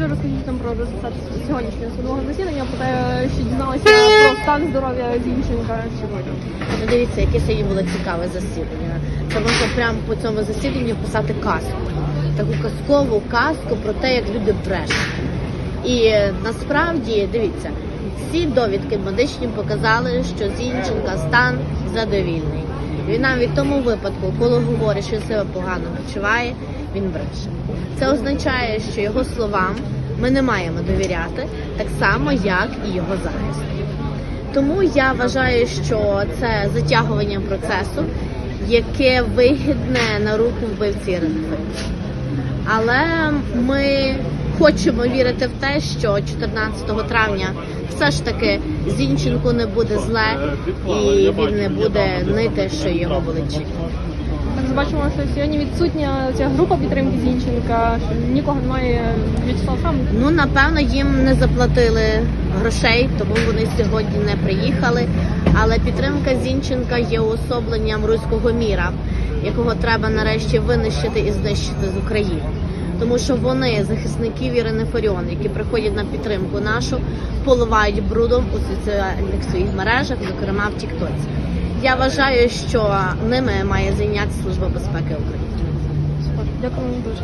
Отже, розкажіть нам про результати сьогоднішнього судового засідання, про те, що дізналися про стан здоров'я Зінченка сьогодні. Ну, дивіться, яке сьогодні було цікаве засідання. Це можна прямо по цьому засіданню писати казку. Таку казкову казку про те, як люди брешуть. І е, насправді, дивіться, всі довідки медичні показали, що Зінченка стан задовільний. Він навіть в тому випадку, коли говорить, що себе погано почуває, він бреше. Це означає, що його словам ми не маємо довіряти, так само, як і його захисту. Тому я вважаю, що це затягування процесу, яке вигідне на руку вбивці Ренфельда. Але ми хочемо вірити в те, що 14 травня все ж таки Зінченку не буде зле і він не буде нити, що його болить. Також бачимо, що сьогодні відсутня ця група підтримки Зінченка, що нікого немає В'ячеслав сам. Ну напевно їм не заплатили грошей, тому вони сьогодні не приїхали. Але підтримка Зінченка є уособленням руського міра, якого треба нарешті винищити і знищити з України. Тому що вони захисники Ірини Фаріон, які приходять на підтримку нашу, поливають брудом у соціальних своїх мережах, зокрема в Тіктоці. Я вважаю, що ними має зайнятися Служба безпеки України. Дякую вам дуже.